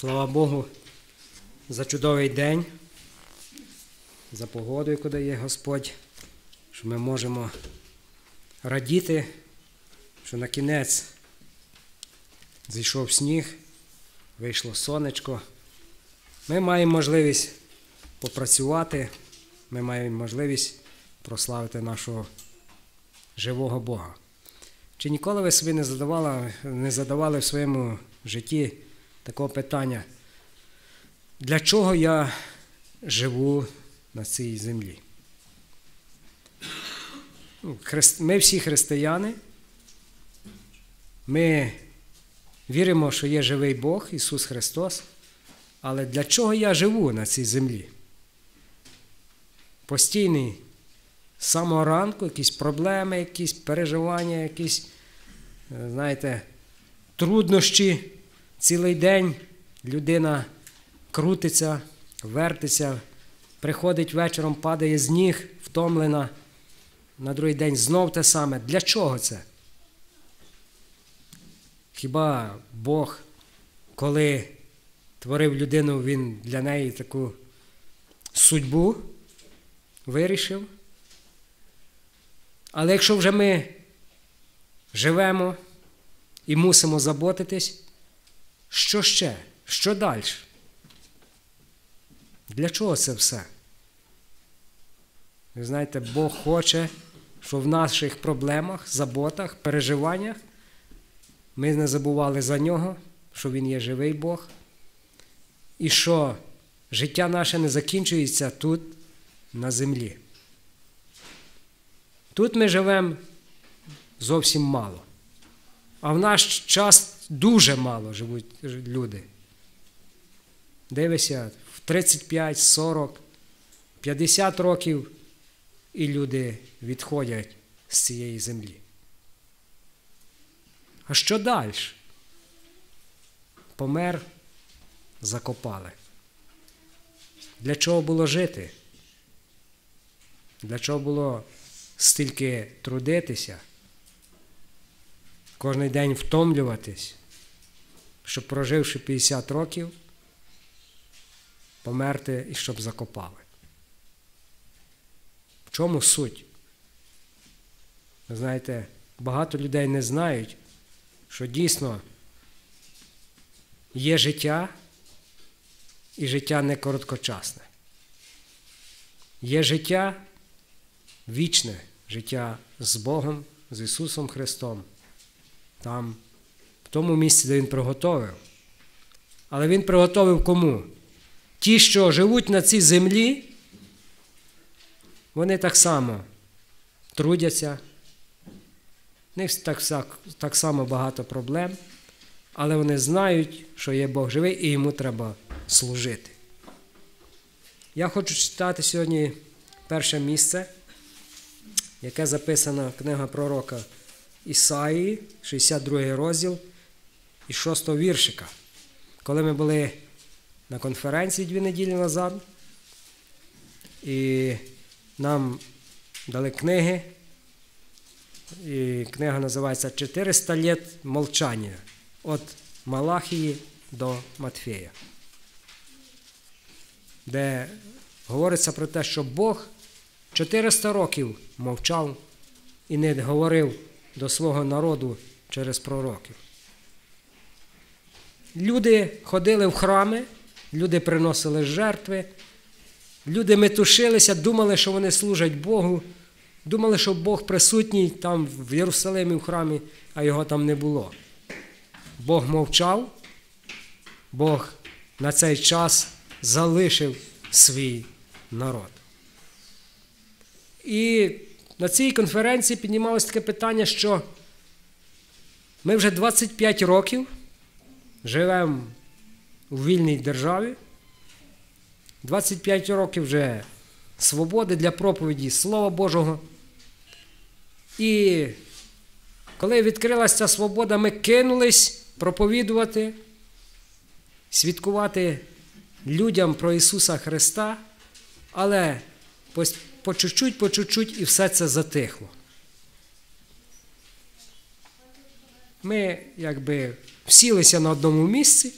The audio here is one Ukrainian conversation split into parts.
Слава Богу, за чудовий день, за погоду, яку дає Господь, що ми можемо радіти, що на кінець зійшов сніг, вийшло сонечко. Ми маємо можливість попрацювати, ми маємо можливість прославити нашого живого Бога. Чи ніколи ви собі не задавали, не задавали в своєму житті такого питання, для чого я живу на цій землі? Ну, Ми всі християни, ми віримо, що є живий Бог, Ісус Христос, але для чого я живу на цій землі? Постійний з самого ранку якісь проблеми, якісь переживання, якісь, е, знаєте, труднощі. Цілий день людина крутиться, вертиться, приходить вечором, падає з ніг, втомлена. На другий день знов те саме. Для чого це? Хіба Бог, коли творив людину, він для неї таку судьбу вирішив? Але якщо вже ми живемо і мусимо заботитись, що ще? Що далі? Для чого це все? Ви знаєте, Бог хоче, щоб в наших проблемах, заботах, переживаннях ми не забували за нього, що Він є живий Бог, і що життя наше не закінчується тут, на землі. Тут ми живемо зовсім мало. А в наш час дуже мало живуть люди. Дивися, в 35, 40, 50 років і люди відходять з цієї землі. А що далі? Помер, закопали. Для чого було жити? Для чого було стільки трудитися? Кожний день втомлюватись, щоб проживши 50 років, померти і щоб закопали. В чому суть? Ви знаєте, багато людей не знають, що дійсно є життя і життя не короткочасне. Є життя вічне, життя з Богом, з Ісусом Христом там, в тому місці, де він приготовив. Але він приготовив кому? Ті, що живуть на цій землі, вони так само трудяться, в них так, так само багато проблем, але вони знають, що є Бог живий і йому треба служити. Я хочу читати сьогодні перше місце, яке записано книга пророка. Ісаї, 62 розділ і 6 віршика. Коли ми були на конференції дві неділі назад, і нам дали книги, і книга називається 400 літ молчання від Малахії до Матфея, де говориться про те, що Бог 400 років мовчав і не говорив до свого народу через пророків. Люди ходили в храми, люди приносили жертви, люди метушилися, думали, що вони служать Богу, думали, що Бог присутній там в Єрусалимі в храмі, а його там не було. Бог мовчав, Бог на цей час залишив свій народ. І на цій конференції піднімалось таке питання, що ми вже 25 років живемо у вільній державі, 25 років вже свободи для проповіді Слова Божого. І коли відкрилася ця свобода, ми кинулись проповідувати, свідкувати людям про Ісуса Христа, але по чуть-чуть, по чуть-чуть і все це затихло. Ми якби всілися на одному місці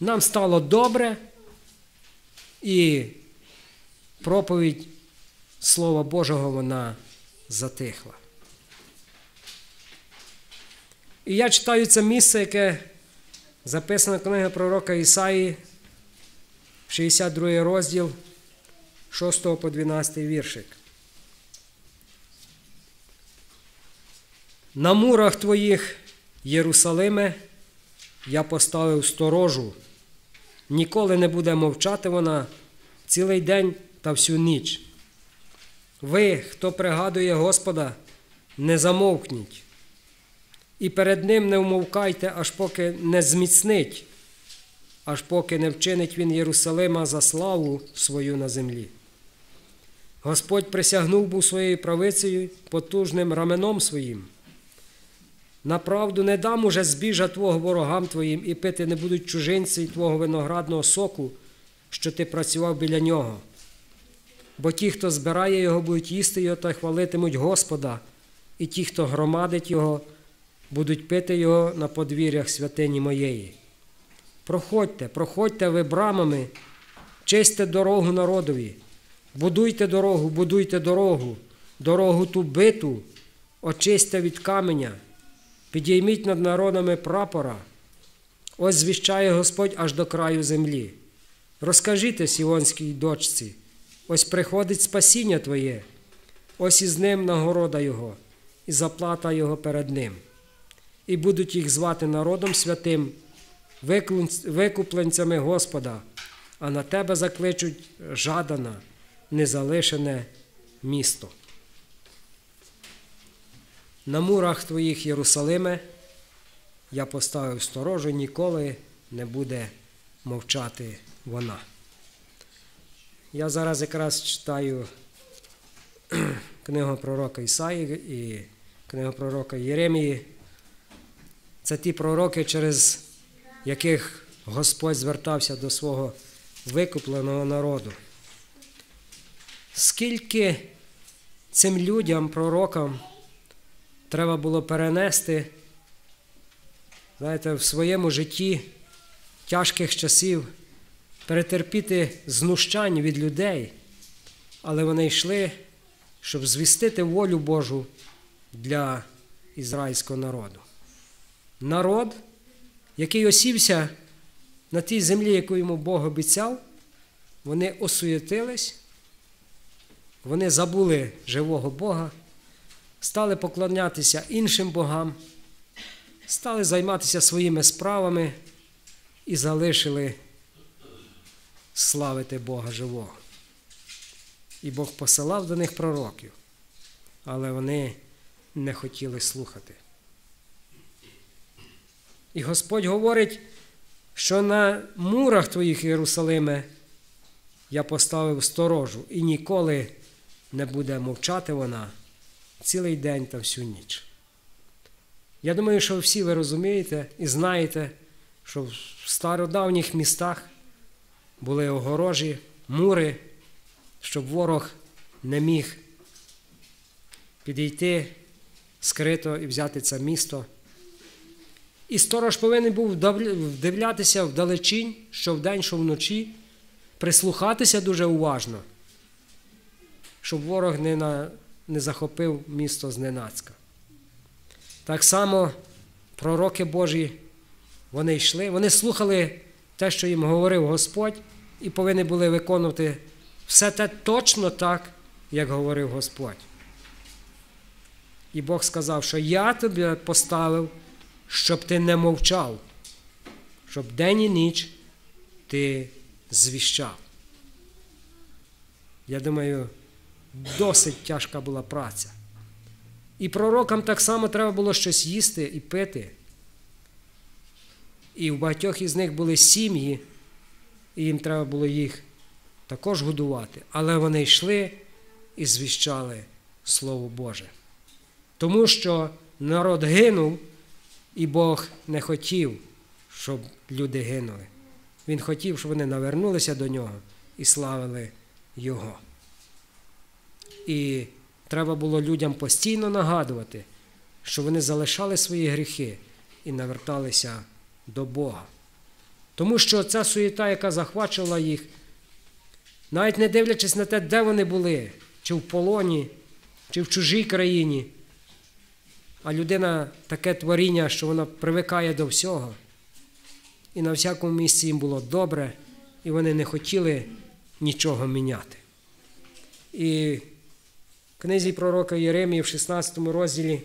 нам стало добре, і проповідь Слова Божого вона затихла. І я читаю це місце, яке записано в книги пророка Ісаї, 62 розділ 6 по 12 віршик. На мурах твоїх, Єрусалиме, я поставив сторожу. Ніколи не буде мовчати вона цілий день та всю ніч. Ви, хто пригадує Господа, не замовкніть, і перед Ним не вмовкайте, аж поки не зміцнить, аж поки не вчинить Він Єрусалима за славу свою на землі. Господь присягнув був своєю правицею потужним раменом своїм. Направду не дам уже збіжа Твого ворогам Твоїм, і пити не будуть чужинці Твого виноградного соку, що ти працював біля нього. Бо ті, хто збирає його, будуть їсти його та хвалитимуть Господа, і ті, хто громадить його, будуть пити його на подвір'ях святині моєї. Проходьте, проходьте ви брамами, чисте дорогу народові, будуйте дорогу, будуйте дорогу, дорогу ту биту, очисьте від каменя, підійміть над народами прапора. Ось звіщає Господь аж до краю землі. Розкажіть Сіонській дочці, ось приходить спасіння Твоє, ось із ним нагорода Його, і заплата Його перед Ним. І будуть їх звати народом святим, викупленцями Господа, а на тебе закличуть жадана, незалишене місто. На мурах твоїх Єрусалиме я поставив сторожу, ніколи не буде мовчати вона. Я зараз якраз читаю книгу пророка Ісаї і книгу пророка Єремії. Це ті пророки, через яких Господь звертався до свого викупленого народу. Скільки цим людям, пророкам, треба було перенести, знаєте, в своєму житті тяжких часів, перетерпіти знущань від людей, але вони йшли, щоб звістити волю Божу для ізраїльського народу. Народ, який осівся на тій землі, яку йому Бог обіцяв, вони осуєтились, вони забули живого Бога, стали поклонятися іншим богам, стали займатися своїми справами і залишили славити Бога живого. І Бог посилав до них пророків, але вони не хотіли слухати. І Господь говорить, що на мурах твоїх Єрусалиме я поставив сторожу, і ніколи не буде мовчати вона цілий день та всю ніч. Я думаю, що всі ви розумієте і знаєте, що в стародавніх містах були огорожі, мури, щоб ворог не міг підійти скрито і взяти це місто. І сторож повинен був вдивлятися вдалечінь, що вдень, що вночі, прислухатися дуже уважно, щоб ворог не на, не захопив місто зненацька. Так само пророки Божі, вони йшли, вони слухали те, що їм говорив Господь, і повинні були виконувати все те точно так, як говорив Господь. І Бог сказав, що я тобі поставив щоб ти не мовчав, щоб день і ніч ти звіщав. Я думаю, досить тяжка була праця. І пророкам так само треба було щось їсти і пити. І в багатьох із них були сім'ї, і їм треба було їх також годувати. Але вони йшли і звіщали Слово Боже. Тому що народ гинув. І Бог не хотів, щоб люди гинули. Він хотів, щоб вони навернулися до нього і славили Його. І треба було людям постійно нагадувати, що вони залишали свої гріхи і наверталися до Бога. Тому що ця суєта, яка захвачувала їх, навіть не дивлячись на те, де вони були, чи в полоні, чи в чужій країні. А людина таке творіння, що вона привикає до всього. І на всякому місці їм було добре, і вони не хотіли нічого міняти. І книзі пророка Єремії в 16 розділі,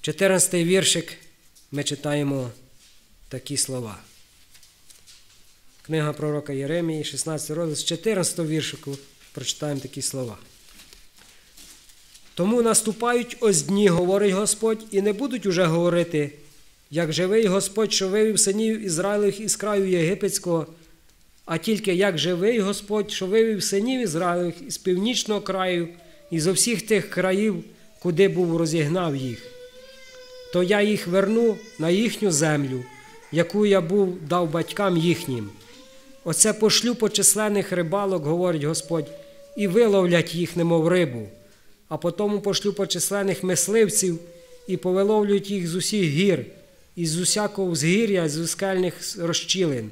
14 віршик, ми читаємо такі слова. Книга пророка Єремії, 16 розділ, з 14 віршику прочитаємо такі слова. Тому наступають ось дні, говорить Господь, і не будуть уже говорити, як живий Господь, що вивів синів Ізраїлевих із краю Єгипетського, а тільки як живий Господь, що вивів синів Ізраїлевих із північного краю і зо всіх тих країв, куди був розігнав їх. То я їх верну на їхню землю, яку я був дав батькам їхнім. Оце пошлю по численних рибалок, говорить Господь, і виловлять їх, немов рибу, а потому пошлю по численних мисливців і повиловлюють їх з усіх гір, і з усякого взгір'я, з скельних розчілин,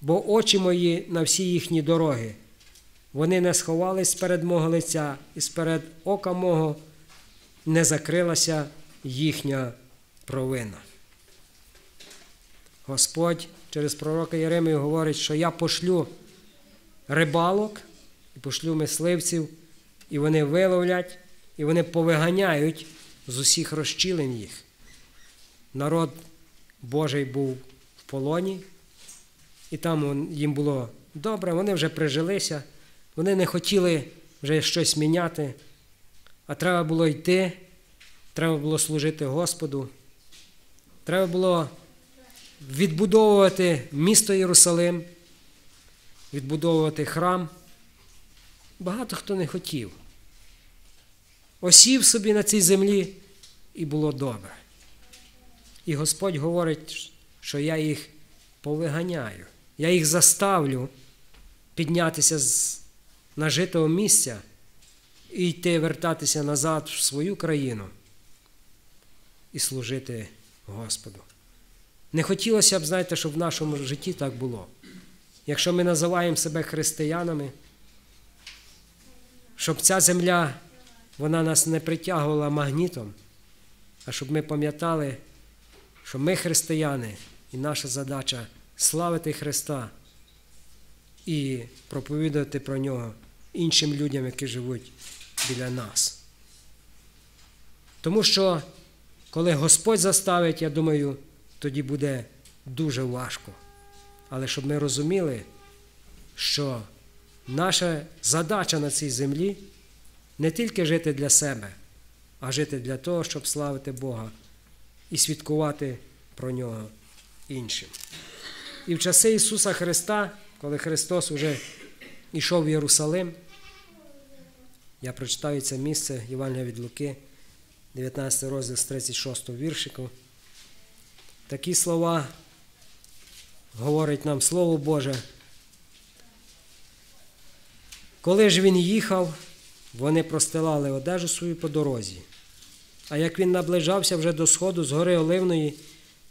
бо очі мої на всі їхні дороги. Вони не сховались перед мого лиця, і сперед ока мого не закрилася їхня провина. Господь через пророка Єремію говорить, що я пошлю рибалок і пошлю мисливців, і вони виловлять, і вони повиганяють з усіх розчілень їх. Народ Божий був в полоні, і там їм було добре, вони вже прижилися, вони не хотіли вже щось міняти, а треба було йти, треба було служити Господу, треба було відбудовувати місто Єрусалим, відбудовувати храм. Багато хто не хотів. Осів собі на цій землі і було добре. І Господь говорить, що я їх повиганяю, я їх заставлю піднятися з нажитого місця і йти вертатися назад в свою країну і служити Господу. Не хотілося б, знаєте, щоб в нашому житті так було. Якщо ми називаємо себе християнами, щоб ця земля вона нас не притягувала магнітом, а щоб ми пам'ятали, що ми християни, і наша задача славити Христа і проповідувати про нього іншим людям, які живуть біля нас. Тому що, коли Господь заставить, я думаю, тоді буде дуже важко. Але щоб ми розуміли, що наша задача на цій землі не тільки жити для себе, а жити для того, щоб славити Бога і свідкувати про нього іншим. І в часи Ісуса Христа, коли Христос уже йшов в Єрусалим, я прочитаю це місце Євангелія від Луки, 19 розділ з 36 віршику. Такі слова говорить нам Слово Боже. Коли ж він їхав, вони простилали одежу свою по дорозі. А як він наближався вже до сходу з гори Оливної,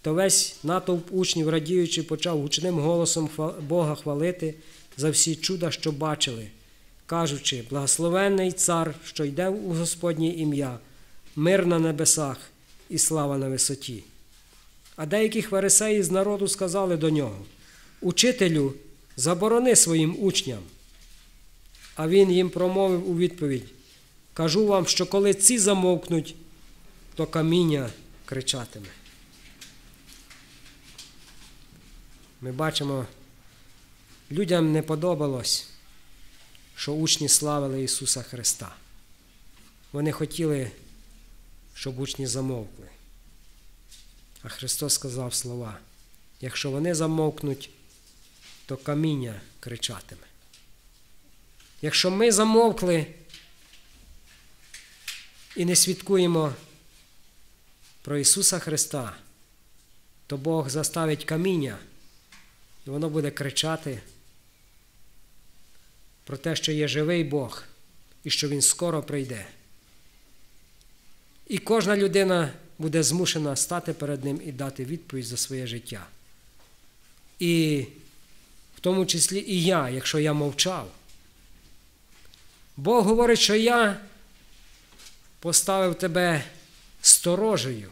то весь натовп учнів, радіючи, почав гучним голосом Бога хвалити за всі чуда, що бачили, кажучи, благословенний цар, що йде у Господнє ім'я, мир на небесах і слава на висоті. А деякі фарисеї з народу сказали до нього: Учителю, заборони своїм учням. А він їм промовив у відповідь: Кажу вам, що коли ці замовкнуть, то каміння кричатиме. Ми бачимо, людям не подобалось, що учні славили Ісуса Христа. Вони хотіли, щоб учні замовкли. А Христос сказав слова: якщо вони замовкнуть, то каміння кричатиме. Якщо ми замовкли і не свідкуємо про Ісуса Христа, то Бог заставить каміння, і воно буде кричати про те, що є живий Бог і що Він скоро прийде. І кожна людина буде змушена стати перед Ним і дати відповідь за своє життя. І в тому числі і я, якщо я мовчав. Бог говорить, що я поставив тебе сторожею,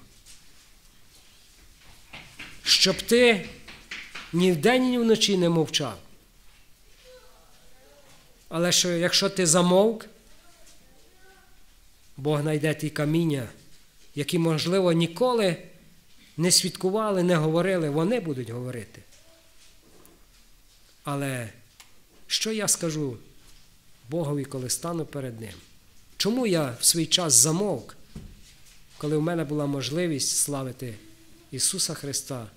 щоб ти ні вдень, ні вночі не мовчав. Але що якщо ти замовк, Бог знайде ті каміння, які, можливо, ніколи не свідкували, не говорили, вони будуть говорити. Але що я скажу Богові, коли стану перед Ним? Чому я в свій час замовк, коли в мене була можливість славити Ісуса Христа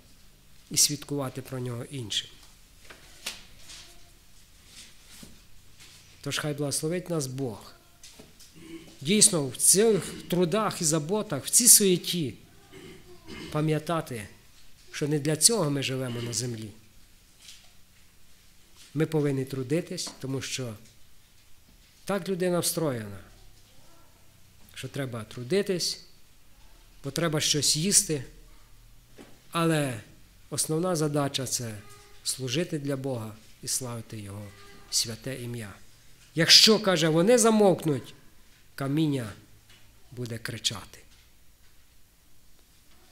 і свідкувати про Нього іншим? Тож хай благословить нас Бог. Дійсно, в цих трудах і заботах, в цій суєті пам'ятати, що не для цього ми живемо на землі. Ми повинні трудитись, тому що так людина встроєна, що треба трудитись, бо треба щось їсти, але основна задача це служити для Бога і славити Його святе ім'я. Якщо, каже, вони замовкнуть, каміння буде кричати.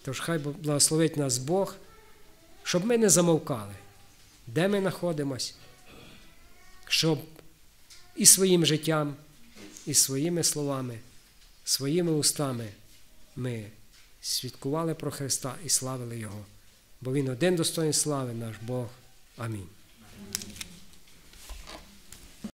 Тож хай благословить нас Бог, щоб ми не замовкали, де ми знаходимось, щоб і своїм життям, і своїми словами, своїми устами ми свідкували про Христа і славили Його. Бо Він один достоїн слави, наш Бог. Амінь.